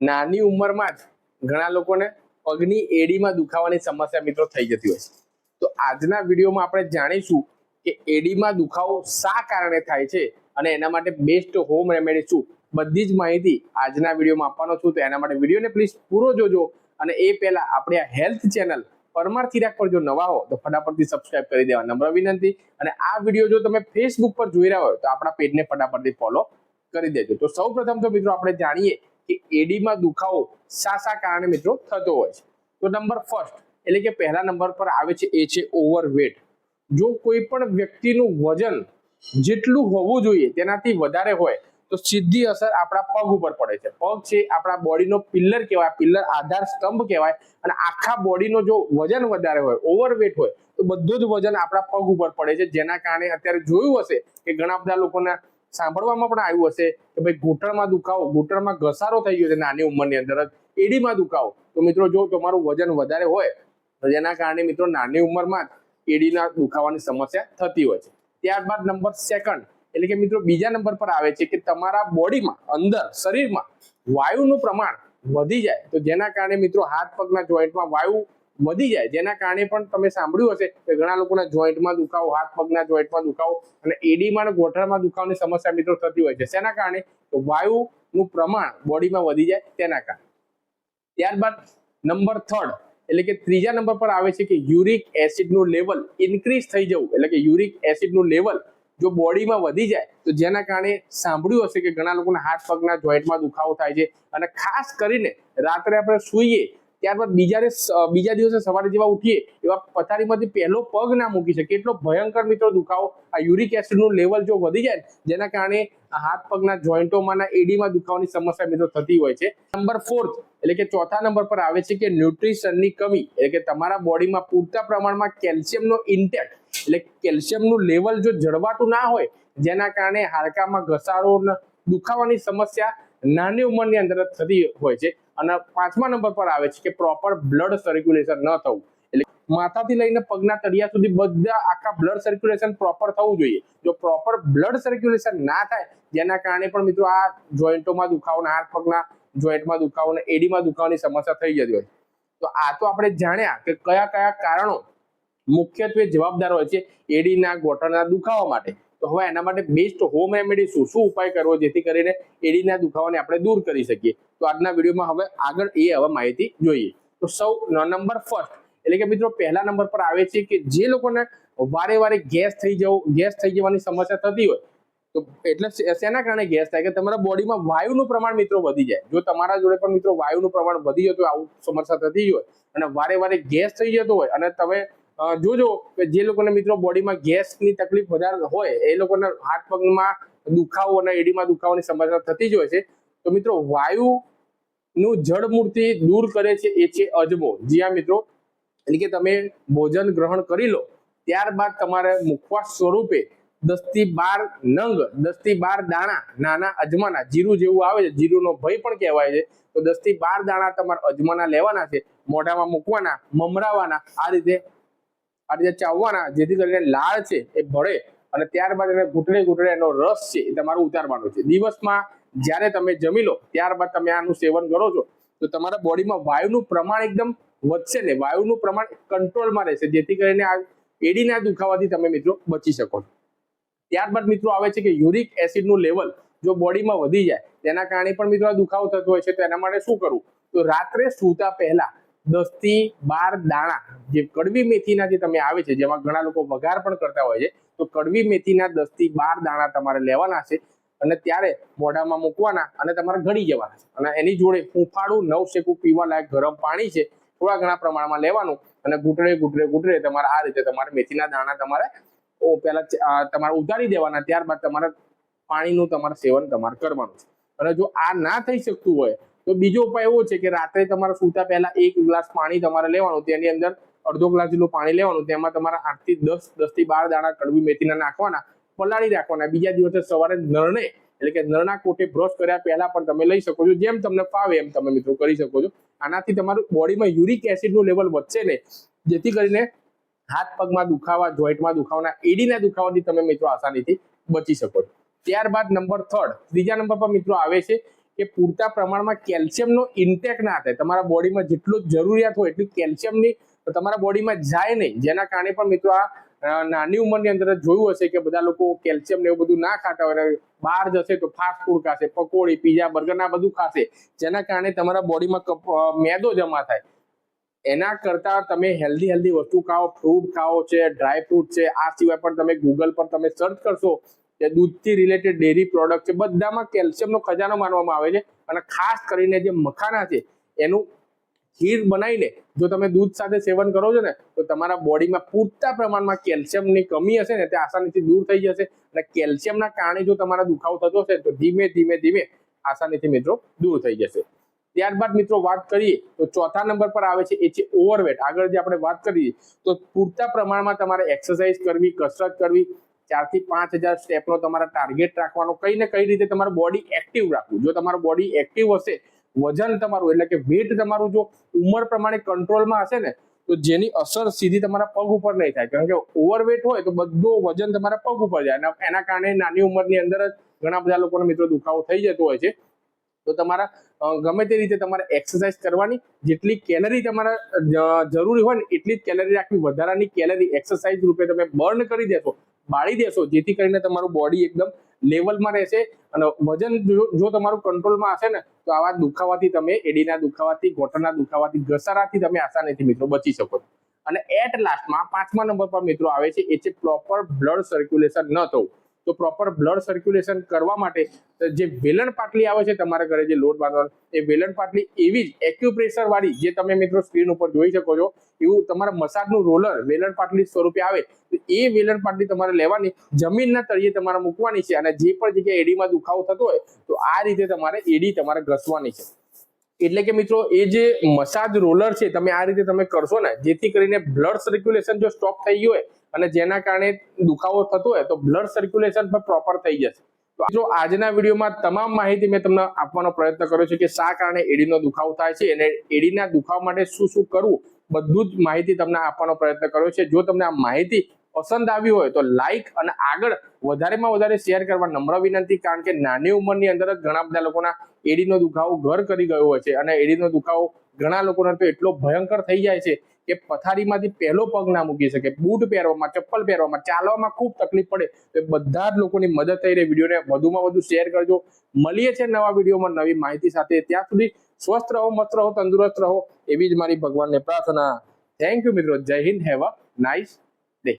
નાની ઉંમરમાં જ ઘણા લોકોને પગની એડીમાં દુખાવાની સમસ્યા મિત્રો થઈ જતી હોય છે. તો આજના વિડીયોમાં આપણે જાણીશું કે એડીમાં દુખાવો શા કારણે થાય છે અને એના માટે બેસ્ટ હોમ રેમેડી શું? બધી જ માહિતી આજના વિડીયોમાં આપવાનો છું. તો એના માટે વિડીયોને પ્લીઝ પૂરો જોજો અને એ પહેલા આપણે આ હેલ્થ ચેનલ પરમાર ચિરાગ પર જો નવા હો, તો ફટાફટથી સબસ્ક્રાઇબ કરી દેવા. નમ્ર વિનંતી. અને આ વીડિયો જો તમે ફેસબુક પર જોઈ રહ્યા હોય, તો આપણા પેજને ફટાફટથી ફોલો કરી દેજો. તો સૌ પ્રથમ તો મિત્રો આપણે જાણીએ કે એડીમાં દુખાવો શા શા કારણે મિત્રો થતો હોય છે? તો નંબર ફર્સ્ટ એટલે કે પહેલા નંબર પર આવે છે, એ છે ઓવરવેટ જો કોઈ પણ વ્યક્તિનું વજન જેટલું હોવું જોઈએ, તેનાથી વધારે હોય, તો સીધી અસર આપણા પગ ઉપર પડે છે. પગ છે, આપણા બોડીનો પિલ્લર કહેવાય પિલ્લર આધાર સ્તંભ કહેવાય, અને આખા બોડીનો જો વજન વધારે હોય ઓવરવેટ હોય, તો બધું જ વજન આપણા પગ ઉપર પડે છે. જેના કારણે અત્યારે જોયું હશે કે ઘણા બધા લોકોના સાંભળવામાં પણ આવ્યું હશે કે ભાઈ ઘૂંટણમાં દુખાવો, ઘૂંટણમાં ઘસારો થઈ ગયો છે નાની ઉંમરની અંદર જ, એડીમાં દુખાવો. તો મિત્રો જો તમારું વજન વધારે હોય, તો જેના કારણે મિત્રો નાની ઉંમરમાં એડીના દુખાવાની સમસ્યા થતી હોય છે. ત્યારબાદ નંબર સેકન્ડ એટલે કે મિત્રો બીજા નંબર પર આવે છે કે તમારા બોડીમાં, અંદર, શરીરમાં વાયુનું પ્રમાણ વધી જાય. તો જેના કારણે મિત્રો હાથ પગના જોઈન્ટમાં વાયુ વધી જાય. જેના કારણે પણ તમે સાંભળ્યું હશે કે ઘણા લોકોના જોઈન્ટમાં દુખાવો, હાથ પગના જોઈન્ટમાં દુખાવો અને એડીમાં અને ગોઠણમાં દુખાવાની સમસ્યા મિત્રો થતી હોય છે. શેના કારણે? વાયુનું પ્રમાણ બોડીમાં વધી જાય તેના કારણે. ત્યારબાદ નંબર થર્ડ એટલે કે ત્રીજા નંબર પર આવે છે કે યુરિક એસિડનું લેવલ ઇન્ક્રીઝ થઈ જવું. એટલે કે યુરિક એસિડનું લેવલ જો બોડીમાં વધી જાય, તો જેના કારણે સાંભળ્યું હશે કે ઘણા લોકોના હાથ પગના જોઈન્ટમાં દુખાવો થાય છે. અને ખાસ કરીને રાત્રે આપણે સૂઈએ ત્યારબાદ બીજા બીજા દિવસે સવારે જેવા ઉઠીએ, એવા પથારીમાંથી પહેલો પગ ના મૂકી શકે એટલો ભયંકર મિત્રો દુખાવો. આ યુરિક એસિડનું લેવલ જો વધી જાય જેના કારણે હાથ પગના જોઈન્ટોમાંના એડીમાં દુખાવાની સમસ્યા મિત્રો થતી હોય છે. નંબર ફોર્થ એટલે કે ચોથા નંબર પર આવે છે કે ન્યુટ્રિશનની કમી. એટલે કે તમારા બોડીમાં પૂરતા પ્રમાણમાં કેલ્શિયમનો ઇન્ટેક એટલે કેલ્શિયમનું લેવલ જો જળવાતું ના હોય, જેના કારણે હાડકામાં ઘસારો દુખાવાની સમસ્યા નાની ઉંમરની અંદર થતી હોય છે. અને પાંચમા નંબર પર આવે છે કે પ્રોપર બ્લડ સર્ક્યુલેશન ન થવું. એટલે માથાથી લઈને પગના તળિયા સુધી બધા આખા બ્લડ સર્ક્યુલેશન પ્રોપર થવું જોઈએ. જો પ્રોપર બ્લડ સર્ક્યુલેશન ના થાય, જેના કારણે પણ મિત્રો આ જોઈન્ટોમાં દુખાવો હાથ પગના જોઈન્ટમાં દુખાવો ને એડીમાં દુખાવાની સમસ્યા થઈ જતી હોય તો આ તો આપણે જાણ્યા કે કયા કયા કારણો મુખ્યત્વે જવાબદાર હોય છે એડીના ગોઠણના દુખાવા માટે. તો હવે એના માટે બેસ્ટ હોમ રેમેડી શું? શું ઉપાય કરવો જેથી કરીને એડીના દુખાવાને આપણે દૂર કરી શકીએ? તો આજના વિડીયોમાં હવે આગળ એ હવે માહિતી જોઈએ. તો સૌ નંબર ફર્સ્ટ એટલે કે મિત્રો, પહેલા નંબર પર આવે છે કે જે લોકોને વારે વારે ગેસ થઈ જવું, ગેસ થઈ જવાની સમસ્યા થતી હોય, તો એટલે શેના કારણે ગેસ થાય? કે તમારા બોડીમાં વાયુનું પ્રમાણ મિત્રો વધી જાય. જો તમારા જોડે પણ મિત્રો વાયુનું પ્રમાણ વધી જતું આવું સમસ્યા થતી હોય અને વારે વારે ગેસ થઈ જતો હોય અને તમે જોજો કે જે લોકોને મિત્રો બોડીમાં ગેસની તકલીફ વધારે હોય, એ લોકોને હાથ પગમાં દુખાવો અને એડીમાં દુખાવાની સમસ્યા થતી જ હોય છે. તો મિત્રો વાયુ નું જળમૂર્તિ દૂર કરે છે એ છે અજમો. જી હા, મિત્રો. એટલે કે તમે ભોજન ગ્રહણ કરી લો, ત્યારબાદ તમારે મુખવા સ્વરૂપે દસથી બાર નંગ દસથી બાર દાણા નાના અજમાના, જીરું જેવું આવે છે, જીરુંનો ભય પણ કહેવાય છે. તો દસથી બાર દાણા તમારે અજમાના લેવાના છે, મોઢામાં મૂકવાના, મમરાવાના, આ રીતે આ રીતે ચાવવાના, જેથી કરીને લાળ છે એ ભળે અને ત્યારબાદ એને ઘૂંટણે ઘૂંટણે એનો રસ છે એ તમારે ઉતારવાનો છે. દિવસમાં જ્યારે તમે જમી લો, ત્યારબાદ તમે આનું સેવન કરો છો, તો તમારા બોડીમાં વાયુનું પ્રમાણ એકદમ વધશે ને, વાયુનું પ્રમાણ કંટ્રોલમાં રહેશે, જેથી કરીને આ એડીના દુખાવાથી તમે મિત્રો બચી શકો છો. ત્યારબાદ મિત્રો આવે છે કે યુરિક એસિડનું લેવલ જો બોડીમાં વધી જાય, તેના કારણે પણ મિત્રો દુખાવો થતો હોય છે, તો એના માટે શું કરવું? તો રાત્રે સૂતા પહેલા દસથી બાર દાણા, જે કડવી મેથીના જે તમે આવે છે, જેમાં ઘણા લોકો વઘાર પણ કરતા હોય છે, તો કડવી મેથીના દસથી બાર દાણા તમારે લેવાના છે અને ત્યારે મોઢામાં મૂકવાના અને તમારે ઘડી જવાના છે. અને એની જોડે હુંફાળું, નવ શેકું પીવા લાયક ગરમ પાણી છે, થોડા ઘણા પ્રમાણમાં લેવાનું અને ઘૂંટડે ઘૂંટડે ઘૂંટડે તમારે આ રીતે તમારે મેથીના દાણા તમારે પહેલા તમારે ઉતારી દેવાના, ત્યારબાદ તમારે પાણીનું તમારે સેવન તમારે કરવાનું છે. અને જો આ ના થઈ શકતું હોય તો બીજો ઉપાય એવો છે કે રાત્રે તમારે સૂતા પહેલા એક ગ્લાસ પાણી તમારે લેવાનું, તેની અંદર અડધો ગ્લાસ જેટલું પાણી લેવાનું, તેમાં તમારા આઠથી દસ દસથી બાર દાણા કડવી મેથીના નાખવાના, પલાળી રાખવાના. બીજા દિવસે સવારે નરણે, એટલે કે નરના કોટે બ્રશ કર્યા પહેલા પણ તમે લઈ શકો છો, જેમ તમને ફાવે એમ તમે મિત્રો કરી શકો છો. આનાથી તમારું બોડીમાં યુરિક એસિડનું લેવલ વધશે ને જેથી કરીને હાથ પગમાં દુખાવા જોઈન્ટમાં દુખાવાના, એડીના દુખાવાથી તમે મિત્રો આસાનીથી બચી શકો છો. ત્યારબાદ નંબર થર્ડ ત્રીજા નંબર પર મિત્રો આવે છે કે પૂરતા પ્રમાણમાં કેલ્શિયમનો ઇન્ટેક ના થાય. તમારા બોડીમાં જેટલું જરૂરિયાત હોય એટલું કેલ્શિયમની તમારા બોડીમાં જાય નહીં. જેના કારણે પણ મિત્રો આ નાની ઉંમરની અંદર જોયું હશે કે બધા લોકો કેલ્શિયમ ને એવું બધું ના ખાતા હોય બહાર જશે તો ફાસ્ટ ફૂડ ખાશે, પકોડી પીઝા બર્ગર ના બધું ખાશે. જેના કારણે તમારા બોડીમાં મેદો જમા થાય. એના કરતા તમે હેલ્ધી હેલ્ધી વસ્તુ ખાઓ ફ્રૂટ ખાઓ છે ડ્રાય ફ્રૂટ છે, આ સિવાય પણ તમે ગૂગલ પર તમે સર્ચ કરશો કે દૂધથી રિલેટેડ ડેરી પ્રોડક્ટ છે, બધામાં કેલ્શિયમનો ખજાનો માનવામાં આવે છે અને ખાસ કરીને જે મખાના છે, એનું ખીર બનાવીને જો તમે દૂધ સાથે સેવન કરો છો ને, તો તમારા બોડીમાં પૂરતા પ્રમાણમાં કેલ્શિયમની કમી હશે ને, તે આસાનીથી દૂર થઈ જશે અને કેલ્શિયમના કારણે જો તમારા દુખાવો થતો હશે, તો ધીમે ધીમે ધીમે આસાનીથી મિત્રો દૂર થઈ જશે. ત્યારબાદ મિત્રો વાત કરીએ, તો ચોથા નંબર પર આવે છે, એ છે ઓવરવેટ આગળ જે આપણે વાત કરીએ, તો પૂરતા પ્રમાણમાં તમારે એક્સરસાઇઝ કરવી, કસરત કરવી ચારથી પાંચ હજાર સ્ટેપનો તમારા ટાર્ગેટ રાખવાનો. કઈ ને કઈ રીતે તમારું બોડી એક્ટિવ રાખવું. જો તમારું બોડી એક્ટિવ હશે, વજન તમારું, એટલે કે વેટ તમારું જો ઉંમર પ્રમાણે કંટ્રોલમાં હશે ને, તો જેની અસર સીધી તમારા પગ ઉપર નહીં થાય. કારણ કે ઓવરવેટ હોય તો બધો વજન તમારા પગ ઉપર જાય. અને એના કારણે નાની ઉંમરની અંદર જ ઘણા બધા લોકોને મિત્રો દુખાવો થઈ જતો હોય છે. તો તમારા ગમે તે રીતે તમારે એક્સરસાઇઝ કરવાની, જેટલી કેલરી તમારા જરૂરી હોય ને, એટલી જ કેલરી રાખવી. વધારાની કેલરી એક્સરસાઇઝ રૂપે તમે બર્ન કરી દેશો. બાળી દેશો, જેથી કરીને તમારું બોડી એકદમ લેવલમાં રહેશે અને વજન જો તમારું કંટ્રોલમાં હશે ને, તો આવા દુખાવાથી તમે, એડીના દુખાવાથી ઘોટણના દુખાવાથી, ઘસારાથી તમે આસાનીથી મિત્રો બચી શકો અને એટ લાસ્ટમાં પાંચમા નંબર પર મિત્રો આવે છે, એ છે પ્રોપર બ્લડ સર્ક્યુલેશન ન થવું. તો પ્રોપર બ્લડ સર્ક્યુલેશન કરવા માટે જે વેલણ પાટલી આવે છે તમારા ઘરે જે લોટ બાંધવાનો, એ વેલણ પાટલી એવી જ એક્યુપ્રેશર વાળી જે તમે મિત્રો સ્ક્રીન ઉપર જોઈ શકો છો, એવું તમારા મસાજનું રોલર વેલણ પાટલી સ્વરૂપે આવે, તો એ વેલણ પાટલી તમારે લેવાની, જમીનના તળિયે તમારે મૂકવાની છે અને જે પણ જગ્યાએ એડીમાં દુખાવો થતો હોય, તો આ રીતે તમારે એડી તમારે ઘસવાની છે. એટલે કે મિત્રો, એ જે મસાજ રોલર છે, તમે આ રીતે તમે કરશો ને, જેથી કરીને બ્લડ સર્ક્યુલેશન જો સ્ટોપ થઈ ગયું હોય અને જેના કારણે દુખાવો થતો હોય તો બ્લડ સર્ક્યુલેશન પણ પ્રોપર થઈ જશે. તો જો આજના વિડીયોમાં તમામ માહિતી મેં તમને આપવાનો પ્રયત્ન કર્યો છે કે શા કારણે એડીનો દુખાવો થાય છે અને એડીના દુખાવા માટે શું શું કરવું, બધું જ માહિતી તમને આપવાનો પ્રયત્ન કર્યો છે. જો તમને આ માહિતી પસંદ આવી હોય તો લાઈક અને આગળ વધારેમાં વધારે શેર કરવા નમ્ર વિનંતી, કારણ કે નાની ઉંમરની અંદર જ ઘણા બધા લોકોના એડીનો દુખાવો ઘર કરી ગયો હોય છે અને એડીનો દુખાવો ઘણા લોકોને તો એટલો ભયંકર થઈ જાય છે કે પથારીમાંથી પહેલો પગ ના મૂકી શકે. બૂટ પહેરવામાં, ચપ્પલ પહેરવામાં, ચાલવામાં ખૂબ તકલીફ પડે. તો બધા જ લોકોની મદદ થઈ રહી. વિડીયોને વધુમાં વધુ શેર કરજો. મળીએ છે નવા વિડીયોમાં નવી માહિતી સાથે. ત્યાં સુધી સ્વસ્થ રહો, મસ્ત રહો, તંદુરસ્ત રહો એવી જ મારી ભગવાનને પ્રાર્થના. થેન્ક યુ મિત્રો. જય હિન્દ. Have a nice